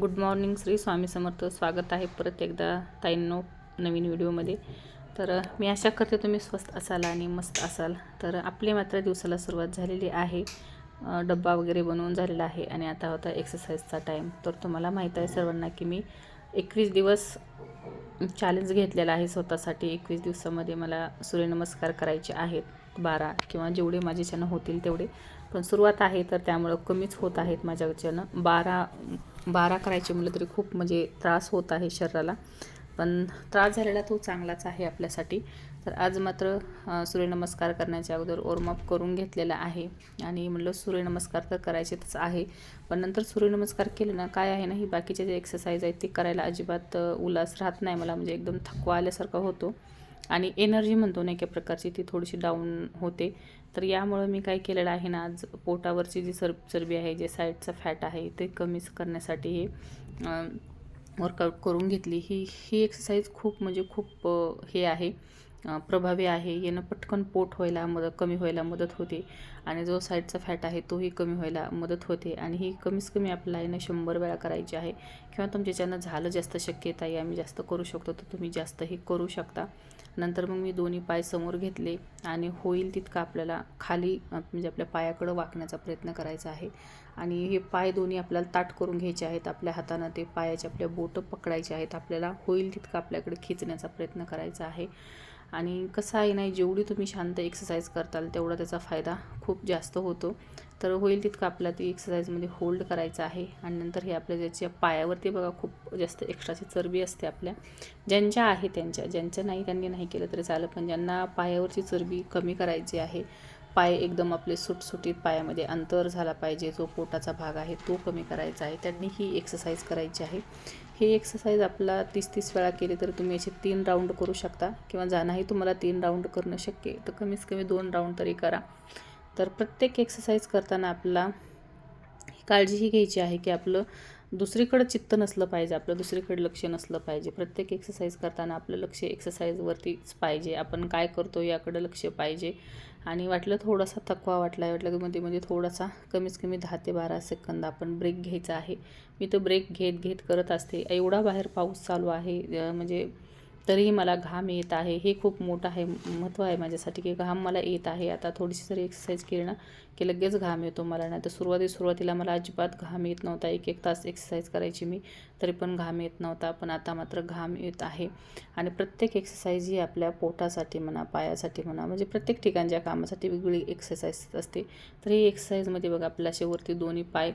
Good morning Shri Swami Samarth. स्वागत आहे परत एकदा ताईंनो नवीन व्हिडिओमध्ये. तर मी आशा करते तुम्ही स्वस्त असाल आणि मस्त असाल. तर आपली मात्र दिवसाला सुरुवात झालेली आहे. डब्बा वगैरे बनवून झालेला आहे आणि आता होता एक्सरसाइजचा टाईम तर तुम्हाला माहीत आहे सर्वांना की मी एकवीस दिवस चॅलेंज घेतलेला आहे स्वतःसाठी. एकवीस दिवसामध्ये मला सूर्यनमस्कार करायचे आहेत बारा किंवा जेवढे माझ्याच्यानं होतील तेवढे. पण सुरुवात आहे तर त्यामुळं कमीच होत आहेत माझ्याच्यानं बारा बारा करायचे म्हटलं तरी खूप म्हणजे त्रास होत आहे शरीराला. पण त्रास झालेला तो चांगलाच आहे आपल्यासाठी. तर आज मात्र सूर्यनमस्कार करण्याच्या अगोदर वॉर्मअप करून घेतलेला आहे. आणि म्हणलं सूर्यनमस्कार तर करायचेच आहे. पण नंतर सूर्यनमस्कार केले ना काय आहे ना ही बाकीचे जे एक्सरसाइज आहेत ते करायला अजिबात उल्हास राहत नाही मला. म्हणजे एकदम थकवा आल्यासारखा होतो. आणि एनर्जी म्हणतो ना एका प्रकारची ती थोडीशी डाऊन होते. तर यामुळं मी काय केलेलं आहे ना आज पोटावरची जी सर चरबी आहे जे साईडचं फॅट आहे ते कमी करण्यासाठी हे वर्कआउट करून घेतली. ही ही एक्सरसाइज खूप म्हणजे खूप हे आहे प्रभावी आहे. यानं पटकन पोट व्हायला मदत कमी व्हायला मदत होते आणि जो साईडचा फॅट आहे तोही कमी व्हायला मदत होते आणि ही कमीच कमी आपल्याला आहे शंभर वेळा करायची आहे. किंवा तुमच्याच्यानं झालं जास्त शक्यता आहे आम्ही जास्त करू शकतो तर तुम्ही जास्त हे करू शकता. नंतर मग मी दोन्ही पाय समोर घेतले आणि होईल तितकं आपल्याला खाली म्हणजे आपल्या पायाकडं वाकण्याचा प्रयत्न करायचा आहे. आणि हे पाय दोन्ही आपल्याला ताट करून घ्यायचे आहेत. आपल्या हातानं ते पायाचे आपल्या बोटं पकडायचे आहेत. आपल्याला होईल तितकं आपल्याकडे खिचण्याचा प्रयत्न करायचा आहे. आणि कसं आहे नाही जेवढी तुम्ही शांत एक्सरसाइज करताल तेवढा त्याचा फायदा खूप जास्त होतो. तर होईल तितकं आपल्याला ती एक्सरसाइजमध्ये होल्ड करायचं आहे. आणि नंतर हे आपल्या ज्याच्या पायावरती बघा खूप जास्त एक्स्ट्राची चरबी असते आपल्या. ज्यांच्या आहे त्यांच्या. ज्यांच्या नाही त्यांनी नाही केलं तरी चालेल. पण ज्यांना पायावरची चरबी कमी करायची आहे पाय एकदम आपले सुटसुटीत पायामध्ये अंतर झाला पाहिजे जो पोटाचा भाग आहे तो कमी करायचा आहे. त्यांनी ही एक्सरसाइज करायची आहे. ही एक्सरसाइज आपला तीस तीस वेळा केली तर तुम्ही याचे तीन राऊंड करू शकता. किंवा जाणंही तुम्हाला तीन राऊंड करणं शक्य आहे तर कमीत कमी दोन राऊंड तरी करा. तर प्रत्येक एक्सरसाइज करताना आपला काळजीही घ्यायची आहे की आपलं दुसरीकडं चित्त नसलं पाहिजे आपलं दुसरीकडे लक्ष नसलं पाहिजे. प्रत्येक एक्सरसाइज करताना आपलं लक्ष एक्सरसाइजवरतीच पाहिजे. आपण काय करतो याकडं लक्ष पाहिजे. आणि वाटलं थोडासा थकवा वाटला वाटलं की मध्ये म्हणजे थोडासा कमीत कमी दहा ते बारा सेकंद आपण ब्रेक घ्यायचा आहे. मी तो ब्रेक घेत घेत करत असते. एवढा बाहेर पाऊस चालू आहे म्हणजे तरीही मला घाम येत आहे. हे खूप मोठं आहे महत्त्व आहे माझ्यासाठी की घाम मला येत आहे. आता थोडीशी जरी एक्सरसाइज केली ना की लगेच घाम येतो मला. नाही तर सुरुवाती सुरुवातीला मला अजिबात घाम येत नव्हता. एक एक तास एक्सरसाइज करायची मी तरी पण घाम येत नव्हता. पण आता मात्र घाम येत आहे. आणि प्रत्येक एक्सरसाइज ही आपल्या पोटासाठी म्हणा पायासाठी म्हणा म्हणजे प्रत्येक ठिकाणच्या कामासाठी वेगवेगळी एक्सरसाइज असते तर ही एक्सरसाइजमध्ये बघा आपल्या असे वरती दोन्ही पाय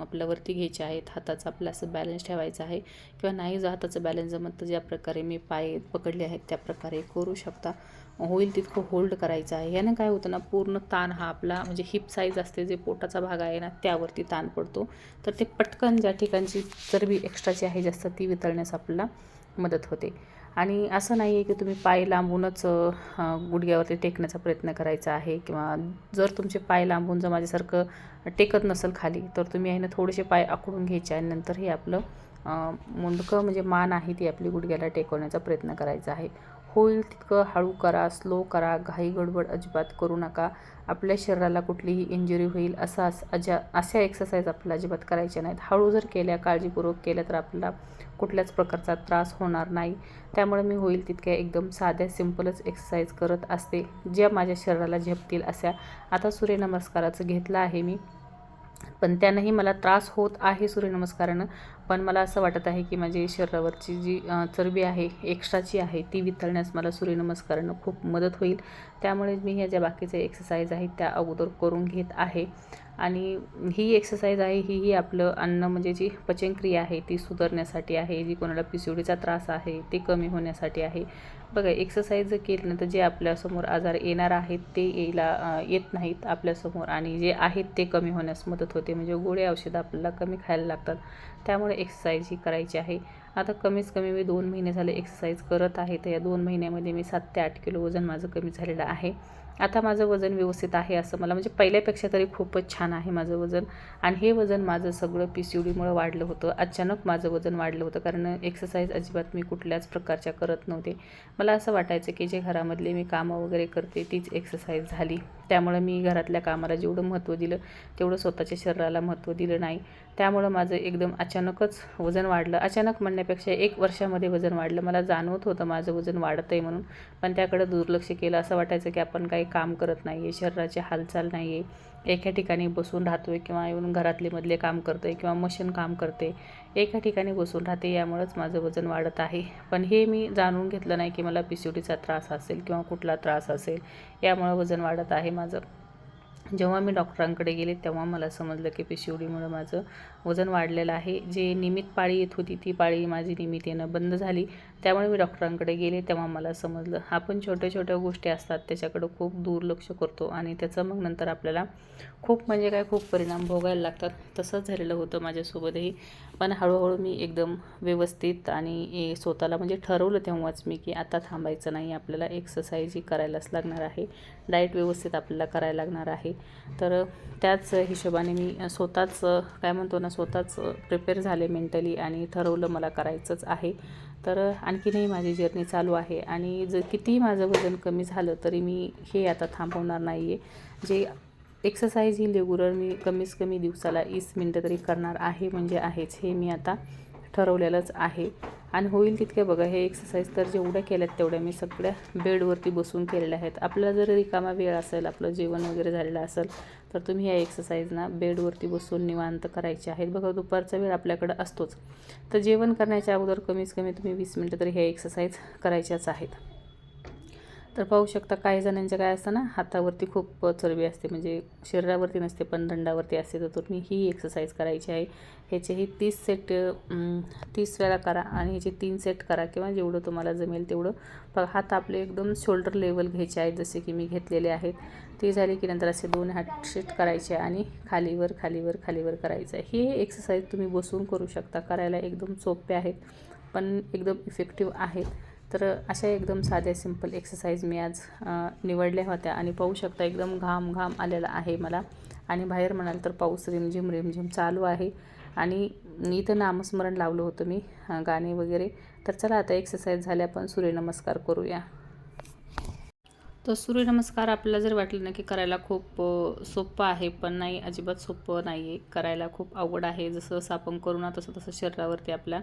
आपल्यावरती घ्यायचे आहेत. हाताचा आपला असं बॅलन्स ठेवायचा आहे. किंवा नाही जर हाताचं बॅलन्स जमत तर ज्या प्रकारे मी पाय पकडले आहेत त्या प्रकारे करू शकता. होईल तितकं होल्ड करायचं आहे. यानं काय होतं ना पूर्ण ताण हा आपला म्हणजे हिप साईज असते जे पोटाचा भाग आहे ना त्यावरती ताण पडतो. तर ते पटकन ज्या ठिकाणची चरबी एक्स्ट्राची आहे जास्त ती वितळण्यास आपल्याला मदत होते. आणि असं नाही आहे की तुम्ही पाय लांबूनच गुडघ्यावरती टेकण्याचा प्रयत्न करायचा आहे किंवा जर तुमचे पाय लांबून जर माझ्यासारखं टेकत नसेल खाली तर तुम्ही आहे ना थोडेसे पाय आखडून घ्यायचे आणि नंतर हे आपलं मुंडकं म्हणजे मान आहे ती आपली गुडघ्याला टेकवण्याचा प्रयत्न करायचा आहे. होईल तितकं हळू करा स्लो करा घाई गडबड अजिबात करू नका. आपल्या शरीराला कुठलीही इंजुरी होईल असा अजा अशा एक्सरसाइज आपल्याला अजिबात करायच्या नाहीत. हळू जर केल्या काळजीपूर्वक केल्या तर आपल्याला कुठल्याच प्रकारचा त्रास होणार नाही. त्यामुळे मी होईल तितक्या एकदम साध्या सिम्पलच एक्सरसाइज करत असते. ज्या माझ्या शरीराला झेपतील अशा. आता सूर्यनमस्काराचं घेतलं आहे मी. पण त्यानंही मला त्रास होत आहे सूर्यनमस्कारानं. पण मला असं वाटत आहे की माझी शरीरावरची जी चरबी आहे एक्स्ट्राची आहे ती वितळण्यास मला सूर्यनमस्कारानं खूप मदत होईल. त्यामुळे मी ह्या ज्या बाकीच्या एक्सरसाइज आहेत त्या अगोदर करून घेत आहे. आणि ही एक्सरसाइज आहे ही ही आपलं अन्न म्हणजे जी पचनक्रिया आहे ती सुधारण्यासाठी आहे जी कोणाला पी सी त्रास आहे ते कमी होण्यासाठी आहे. बघा एक्सरसाइज जर केली ना तर जे आपल्यासमोर आजार येणार आहेत ते यायला येत नाहीत आपल्यासमोर आणि जे आहेत ते कमी होण्यास मदत होते. म्हणजे गोळे औषधं आपल्याला कमी खायला लागतात. त्यामुळे एक्सरसाइज ही करायची आहे. आता कमीत कमी मी दोन महिने झाले एक्सरसाइज करत आहे. तर या दोन महिन्यामध्ये मी सात ते आठ किलो वजन माझं कमी झालेलं आहे. आता माझं वजन व्यवस्थित आहे असं मला म्हणजे पहिल्यापेक्षा तरी खूपच छान आहे माझं वजन. आणि हे वजन माझं सगळं पी सी डीमुळं वाढलं होतं. अचानक माझं वजन वाढलं होतं. कारण एक्सरसाइज अजिबात मी कुठल्याच प्रकारच्या करत नव्हते. मला असं वाटायचं की जे घरामधले मी कामं वगैरे करते तीच एक्सरसाइज झाली. त्यामुळं मी घरातल्या कामाला जेवढं महत्त्व दिलं तेवढं स्वतःच्या शरीराला महत्त्व दिलं नाही. त्यामुळं माझं एकदम अचानकच वजन वाढलं. अचानक म्हणण्यापेक्षा एक वर्षामध्ये वजन वाढलं. मला जाणवत होतं माझं वजन वाढतं आहे म्हणून. पण त्याकडं दुर्लक्ष केलं. असं वाटायचं की आपण काही काम करत नाही आहे शरीराची हालचाल नाही आहे एका ठिकाणी बसून राहतो आहे किंवा येऊन घरातले मधले काम करतो आहे किंवा मशीन काम करते एका ठिकाणी बसून राहते यामुळंच माझं वजन वाढत आहे. पण हे मी जाणून घेतलं नाही की मला पी सी डीचा त्रास असेल किंवा कुठला त्रास असेल यामुळं वजन वाढत आहे माझं. जेव्हा मी डॉक्टरांकडे गेले तेव्हा मला समजलं की पी सी ओडीमुळं माझं वजन वाढलेलं आहे. जे नियमित पाळी येत होती ती पाळी माझी नियमित येणं बंद झाली. त्यामुळे मी डॉक्टरांकडे गेले. तेव्हा मला समजलं आपण छोट्या छोट्या गोष्टी असतात. त्याच्याकडं खूप दुर्लक्ष करतो आणि त्याचं मग नंतर आपल्याला खूप म्हणजे काय खूप परिणाम भोगायला लागतात. तसंच झालेलं होतं माझ्यासोबतही. पण हळूहळू मी एकदम व्यवस्थित आणि स्वतःला म्हणजे ठरवलं तेव्हाच मी की आता थांबायचं नाही. आपल्याला एक्सरसाइज ही करायलाच लागणार आहे. डाएट व्यवस्थित आपल्याला करायला लागणार आहे. तर त्याच हिशोबाने मी स्वतःच काय म्हणतो ना स्वतःच प्रिपेअर झाले मेंटली आणि ठरवलं मला करायचंच आहे. तर आणखीनही माझी जर्नी चालू आहे आणि जर कितीही माझं वजन कमी झालं तरी मी हे आता थांबवणार नाही आहे जे एक्सरसाइज ही रेग्युलर मी कमीत कमी दिवसाला वीस मिनटं तरी करणार आहे म्हणजे आहेच. हे मी आता ठरवलेलंच आहे. आणि होईल तितके बघा हे एक्सरसाइज तर जेवढ्या केल्यात तेवढ्या मी सगळ्या बेडवरती बसून केलेल्या आहेत. आपल्याला जर रिकामा वेळ असेल आपलं जेवण वगैरे झालेलं असेल तर तुम्ही या एक्सरसाइज ना बेडवरती बसून निवांत करायचे आहेत. बघा दुपारचा वेळ आपल्याकडं असतोच. तर जेवण करण्याच्या अगोदर कमीत कमी तुम्ही वीस मिनटं तरी ह्या एक्सरसाइज करायच्याच आहेत. तर पाहू शकता काही जणांच्या काय असतं ना हातावरती खूप चरबी असते म्हणजे शरीरावरती नसते पण दंडावरती असते. तर तुम्ही ही एक्सरसाइज करायची आहे. ह्याचेही तीस सेट तीस वेळा करा आणि ह्याचे तीन सेट करा किंवा जेवढं तुम्हाला जमेल तेवढं. बघा हात आपले एकदम शोल्डर लेवल घ्यायचे आहेत जसे की मी घेतलेले आहेत. ते झाले की नंतर असे दोन हात सेट करायचे आणि खालीवर खालीवर खालीवर करायचं आहे. ही एक्सरसाइज तुम्ही बसून करू शकता. करायला एकदम सोपे आहेत पण एकदम इफेक्टिव्ह आहेत. तर अशा एकदम साध्या सिंपल एक्सरसाइज मी आज निवडल्या होत्या आणि पाहू शकता एकदम घाम घाम आलेला आहे मला. आणि बाहेर म्हणाल तर पाऊस रिमझिम रिमझिम चालू आहे. आणि इथं नामस्मरण लावलं होतं मी गाणे वगैरे. तर चला आता एक्सरसाइज झाल्या आपण सूर्यनमस्कार करूया. तर सूर्यनमस्कार आपल्याला जर वाटलं ना की करायला खूप सोपं आहे पण नाही अजिबात सोपं नाही आहे करायला खूप अवघड आहे. जसं जसं आपण करू ना तसं तसं शरीरावरती आपल्या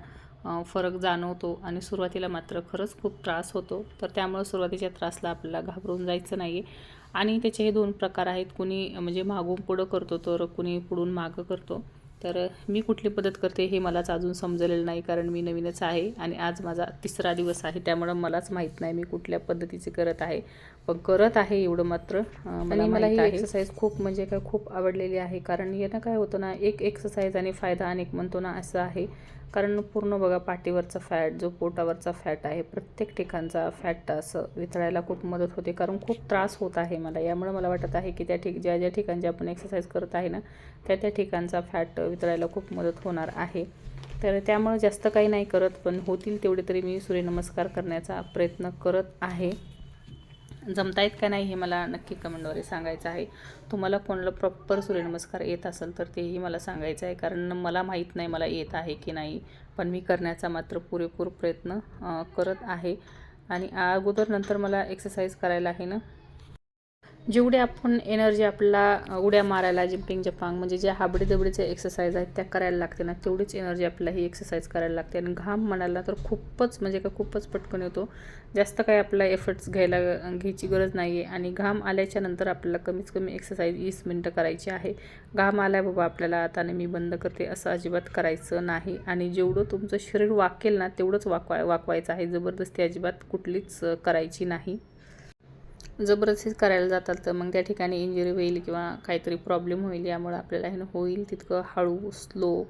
फरक जाणवतो आणि सुरुवातीला मात्र खरंच खूप त्रास होतो. तर त्यामुळं सुरुवातीच्या त्रासला आपल्याला घाबरून जायचं नाही आहे आणि त्याचे हे दोन प्रकार आहेत. कुणी म्हणजे मागून पुढं करतो तर कुणी पुढून मागं करतो. तर मी कुठली पद्धत करते हे मलाच अजून समजलेलं नाही कारण मी नवीनच आहे आणि आज माझा तिसरा दिवस आहे. त्यामुळं मलाच माहीत नाही मी कुठल्या पद्धतीचे करत आहे. पण करत आहे एवढं मात्र आणि मला ही एक्सरसाइज खूप म्हणजे काय खूप आवडलेली आहे. कारण यानं काय होतं ना एक एक्सरसाइज आणि फायदा अनेक म्हणतो ना असं आहे. कारण पूर्ण बघा पाठीवरचा फॅट जो पोटावरचा फॅट आहे प्रत्येक ठिकाणचा फॅट असं वितळायला खूप मदत होते. कारण खूप त्रास होत आहे मला. यामुळे मला वाटत आहे की त्या ठिक ज्या ज्या ठिकाणी आपण एक्सरसाइज करत आहे ना त्या त्या ठिकाणचा फॅट वितळायला खूप मदत होणार आहे. तर त्यामुळं जास्त काही नाही करत पण होतील तेवढे तरी मी सूर्यनमस्कार करण्याचा प्रयत्न करत आहे. जमतायत का नाही हे मला नक्की कमेंटद्वारे सांगायचं आहे. तुम्हाला कोणाला प्रॉपर सूर्यनमस्कार येत असेल तर तेही मला सांगायचं आहे. कारण मला माहीत नाही मला येत आहे की नाही. पण मी करण्याचा मात्र पुरेपूर प्रयत्न करत आहे. आणि अगोदर नंतर मला एक्सरसाइज करायला आहे ना? जेवढे आपण एनर्जी आपल्याला उड्या मारायला जिम्पिंग जपांग म्हणजे ज्या हाबडी दबडीच्या एक्सरसाइज आहेत त्या करायला लागते ना तेवढीच एनर्जी आपल्याला ही एक्सरसाइज करायला लागते. आणि घाम म्हणाला तर खूपच म्हणजे का खूपच पटकन येतो. जास्त काही आपला एफर्ट्स घ्यायला घ्यायची गरज नाही आहे आणि घाम आल्याच्यानंतर आपल्याला कमीत कमी एक्सरसाइज वीस मिनटं करायची आहे. घाम आल्या बाबा आपल्याला आता मी बंद करते असं अजिबात करायचं नाही. आणि जेवढं तुमचं शरीर वाकेल ना तेवढंच वाकवा वाकवायचं आहे. जबरदस्ती अजिबात कुठलीच करायची नाही. जबरदस्तीच करायला जातात तर मग त्या ठिकाणी इंजुरी होईल किंवा काहीतरी प्रॉब्लेम होईल यामुळे आपल्याला हे होईल तितकं हळू स्लो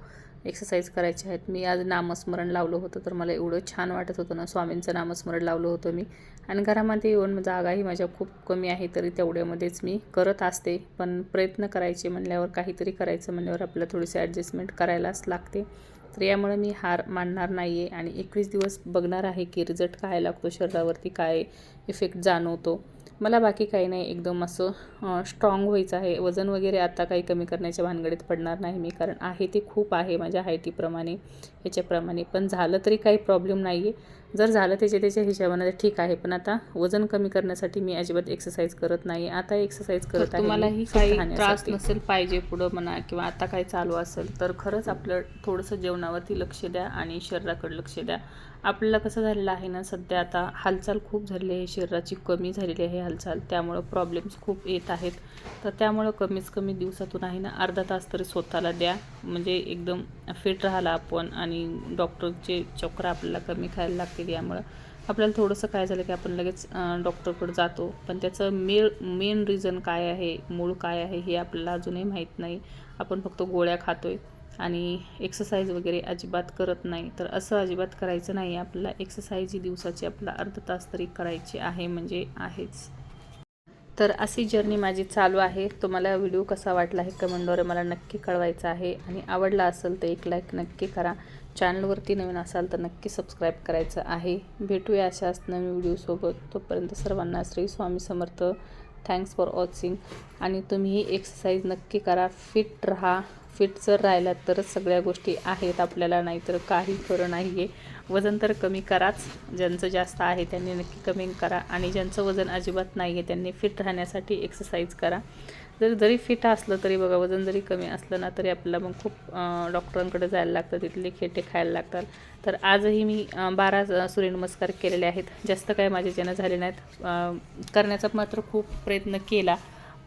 एक्सरसाइज करायचे आहेत. मी आज नामस्मरण लावलं होतं तर मला एवढं छान वाटत होतं ना स्वामींचं नामस्मरण लावलं होतं मी. आणि घरामध्ये येऊन जागाही माझ्या खूप कमी आहे तरी तेवढ्यामध्येच मी करत असते. पण प्रयत्न करायचे म्हणल्यावर काहीतरी करायचं म्हणल्यावर आपल्याला थोडीशी ॲडजस्टमेंट करायलाच लागते. तर यामुळे मी हार मानणार नाही आहे आणि एकवीस दिवस बघणार आहे की रिझल्ट काय लागतो शरीरावरती काय इफेक्ट जाणवतो. मला बाकी काही नाही एकदम असं स्ट्रॉंग व्हायचं आहे. वजन वगैरे आता काही कमी करण्याच्या भानगडीत पडणार नाही मी कारण आहे ते खूप आहे माझ्या हायटीप्रमाणे ह्याच्याप्रमाणे. पण झालं तरी काही प्रॉब्लेम नाही आहे जर झालं त्याच्या त्याच्या हिशोबाने तर ठीक आहे पण आता वजन कमी करण्यासाठी मी अजिबात एक्सरसाइज करत नाही. आता एक्सरसाइज करत आहे तुम्हालाही मी fit काही त्रास. नसेल पाहिजे पुढं म्हणा किंवा आता काय चालू असेल तर खरंच आपलं थोडंसं जेवणावरती लक्ष द्या आणि शरीराकडे लक्ष द्या. आपल्याला कसं झालेलं आहे ना सध्या आता हालचाल खूप झालेली आहे. शरीराची कमी झालेली आहे हालचाल. त्यामुळं प्रॉब्लेम्स खूप येत आहेत. तर त्यामुळं कमीच कमी दिवसातून आहे ना अर्धा तास तरी स्वतःला द्या. म्हणजे एकदम फिट राहायला आपण आणि डॉक्टरचे चक्र आपल्याला कमी खायला लागतील यामुळं. आपल्याला थोडंसं काय झालं की आपण लगेच डॉक्टरकडे जातो. पण त्याचं मे मेन रिझन काय आहे मूळ काय आहे हे आपल्याला अजूनही माहीत नाही. आपण फक्त गोळ्या खातो आहे आणि एक्सरसाइज वगैरे अजिबात करत नाही. तर असं अजिबात करायचं नाही. आपल्याला एक्सरसाइज ही दिवसाची आपला अर्धा तास तरी करायची आहे म्हणजे आहेच. तर अशी जर्नी माझी चालू आहे. तुम्हाला व्हिडिओ कसा वाटला आहे कमेंटद्वारे मला नक्की कळवायचा आहे. आणि आवडला असेल तर एक लाईक नक्की करा. चॅनलवरती नवीन असाल तर नक्की सबस्क्राईब करायचं आहे. भेटूया अशाच नवीन व्हिडिओसोबत तोपर्यंत सर्वांना Shri Swami Samarth. Thanks for watching आणि तुम्ही एक्सरसाइज नक्की करा. फिट राहा. फिट जर राहिलात तरच सगळ्या गोष्टी आहेत आपल्याला नाहीतर काही खरं नाही आहे वजन तर कमी कराच. ज्यांचं जास्त आहे त्यांनी नक्की कमी करा. आणि ज्यांचं वजन अजिबात नाही आहे त्यांनी फिट राहण्यासाठी एक्सरसाइज करा. जर जरी फिट असलं तरी बघा वजन जरी कमी असलं ना तरी आपल्याला मग खूप डॉक्टरांकडे जायला लागतं तिथले खेटे खायला लागतात. तर आजही मी बारा सूर्यनमस्कार केलेले आहेत. जास्त काय माझे ज्यानं झाले नाहीत करण्याचा मात्र खूप प्रयत्न केला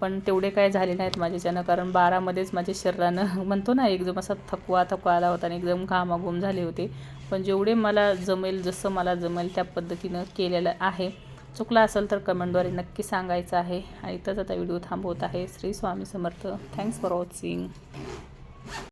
पण तेवढे काय झाले नाहीत माझ्याच्यानं कारण बारामध्येच माझ्या शरीरानं म्हणतो ना एकदम असा थकवा थकवा आला होता आणि एकदम घामाघूम झाले होते. पण जेवढे मला जमेल जसं मला जमेल त्या पद्धतीनं केलेलं आहे. चुकला असेल तर कमेंटद्वारे नक्की सांगायचं आहे. आणि इथंच आता व्हिडिओ थांबवत आहे. Shri Swami Samarth. Thanks for watching